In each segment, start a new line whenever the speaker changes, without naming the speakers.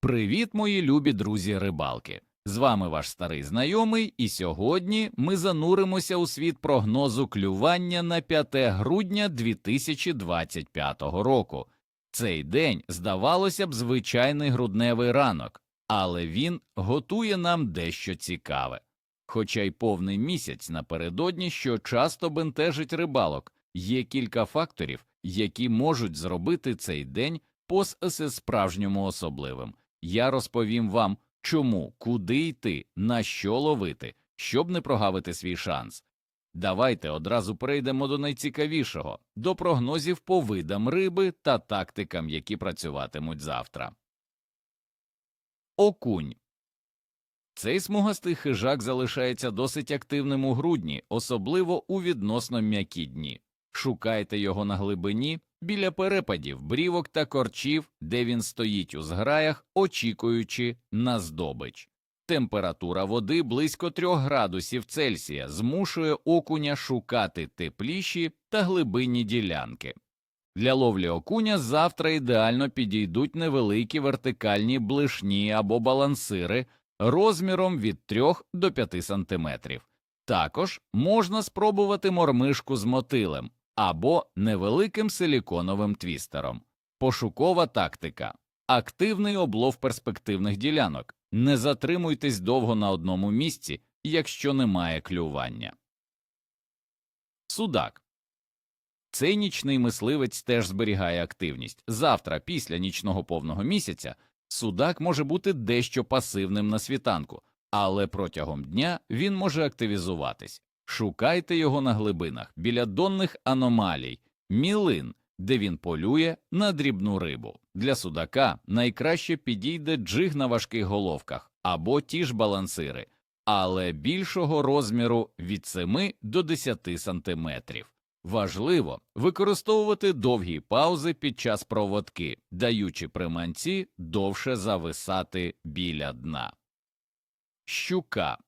Привіт, мої любі друзі рибалки! З вами ваш старий знайомий, і сьогодні ми зануримося у світ прогнозу клювання на 5 грудня 2025 року. Цей день, здавалося б, звичайний грудневий ранок, але він готує нам дещо цікаве. Хоча й повний місяць напередодні, що часто бентежить рибалок, є кілька факторів, які можуть зробити цей день пос справжньому особливим. Я розповім вам, чому, куди йти, на що ловити, щоб не прогавити свій шанс. Давайте одразу перейдемо до найцікавішого до прогнозів по видам риби та тактикам, які працюватимуть завтра. Окунь. Цей смугастий хижак залишається досить активним у грудні, особливо у відносно м'які дні. Шукайте його на глибині, біля перепадів, брівок та корчів, де він стоїть у зграях, очікуючи на здобич. Температура води близько 3 градусів Цельсія змушує окуня шукати тепліші та глибинні ділянки. Для ловлі окуня завтра ідеально підійдуть невеликі вертикальні блишні або балансири розміром від 3 до 5 см. Також можна спробувати мормишку з мотилем або невеликим силіконовим твістером. Пошукова тактика. Активний облов перспективних ділянок. Не затримуйтесь довго на одному місці, якщо немає клювання. Судак. Цей нічний мисливець теж зберігає активність. Завтра, після нічного повного місяця, судак може бути дещо пасивним на світанку, але протягом дня він може активізуватись. Шукайте його на глибинах біля донних аномалій, мілин, де він полює на дрібну рибу. Для судака найкраще підійде джиг на важких головках або ті ж балансири, але більшого розміру від 7 до 10 сантиметрів. Важливо використовувати довгі паузи під час проводки, даючи приманці довше зависати біля дна. Щука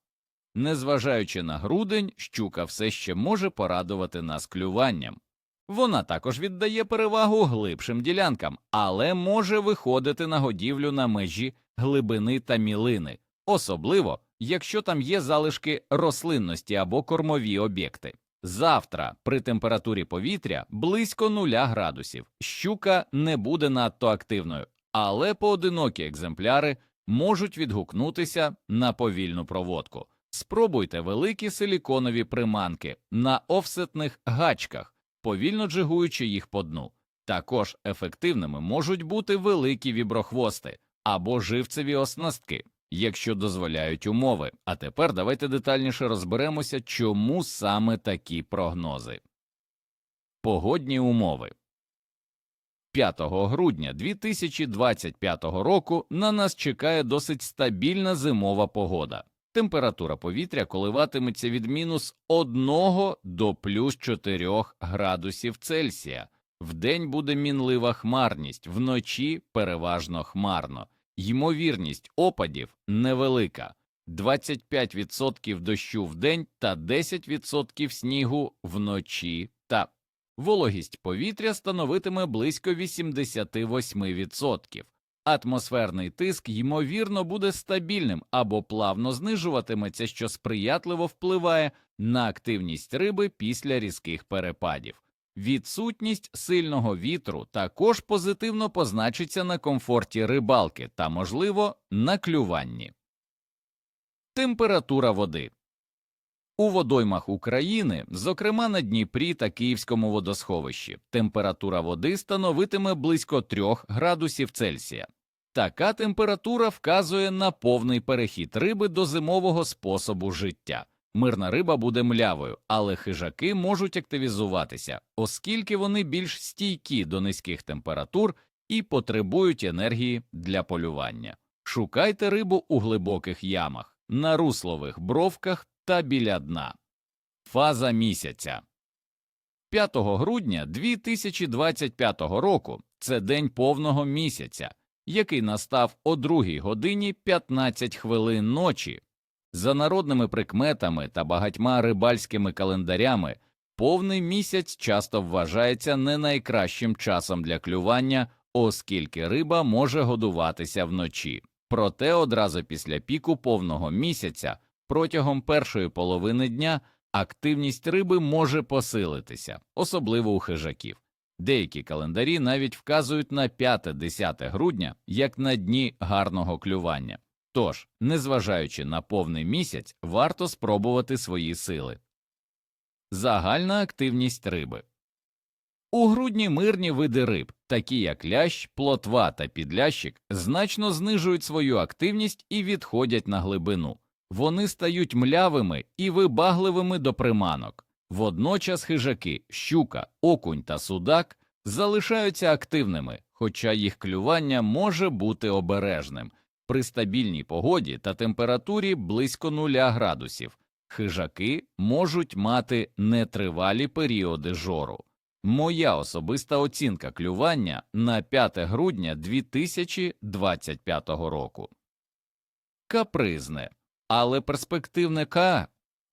Незважаючи на грудень, щука все ще може порадувати нас клюванням. Вона також віддає перевагу глибшим ділянкам, але може виходити на годівлю на межі глибини та мілини, особливо якщо там є залишки рослинності або кормові об'єкти. Завтра при температурі повітря близько нуля градусів щука не буде надто активною, але поодинокі екземпляри можуть відгукнутися на повільну проводку. Спробуйте великі силіконові приманки на офсетних гачках, повільно джигуючи їх по дну. Також ефективними можуть бути великі віброхвости або живцеві оснастки, якщо дозволяють умови. А тепер давайте детальніше розберемося, чому саме такі прогнози. Погодні умови 5 грудня 2025 року на нас чекає досить стабільна зимова погода. Температура повітря коливатиметься від мінус 1 до плюс 4 градусів Цельсія. Вдень буде мінлива хмарність, вночі переважно хмарно. Ймовірність опадів невелика 25% дощу вдень та 10% снігу вночі та вологість повітря становитиме близько 88%. Атмосферний тиск, ймовірно, буде стабільним або плавно знижуватиметься, що сприятливо впливає на активність риби після різких перепадів. Відсутність сильного вітру також позитивно позначиться на комфорті рибалки та, можливо, на клюванні. Температура води у водоймах України, зокрема на Дніпрі та Київському водосховищі, температура води становитиме близько 3 градусів Цельсія. Така температура вказує на повний перехід риби до зимового способу життя. Мирна риба буде млявою, але хижаки можуть активізуватися, оскільки вони більш стійкі до низьких температур і потребують енергії для полювання. Шукайте рибу у глибоких ямах, на руслових бровках та біля дна. Фаза місяця 5 грудня 2025 року це день повного місяця, який настав о 2 годині 15 хвилин ночі. За народними прикметами та багатьма рибальськими календарями повний місяць часто вважається не найкращим часом для клювання, оскільки риба може годуватися вночі. Проте одразу після піку повного місяця протягом першої половини дня активність риби може посилитися, особливо у хижаків. Деякі календарі навіть вказують на 5-10 грудня як на дні гарного клювання. Тож, незважаючи на повний місяць, варто спробувати свої сили. Загальна активність риби у грудні мирні види риб, такі як лящ, плотва та підлящик, значно знижують свою активність і відходять на глибину. Вони стають млявими і вибагливими до приманок. Водночас хижаки, щука, окунь та судак залишаються активними, хоча їх клювання може бути обережним. При стабільній погоді та температурі близько нуля градусів хижаки можуть мати нетривалі періоди жору. Моя особиста оцінка клювання на 5 грудня 2025 року. Капризне, але перспективне К.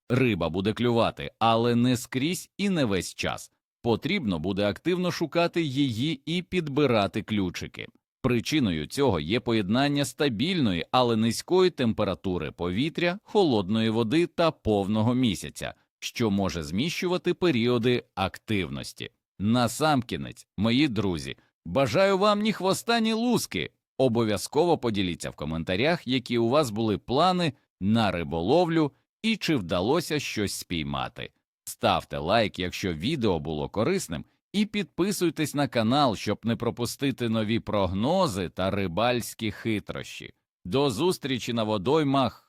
Риба буде клювати, але не скрізь і не весь час. Потрібно буде активно шукати її і підбирати ключики. Причиною цього є поєднання стабільної, але низької температури повітря, холодної води та повного місяця, що може зміщувати періоди активності. Насамкінець, мої друзі, бажаю вам ні хвоста, ні луски. Обов'язково поділіться в коментарях, які у вас були плани на риболовлю і чи вдалося щось спіймати. Ставте лайк, якщо відео було корисним, і підписуйтесь на канал, щоб не пропустити нові прогнози та рибальські хитрощі. До зустрічі на водоймах!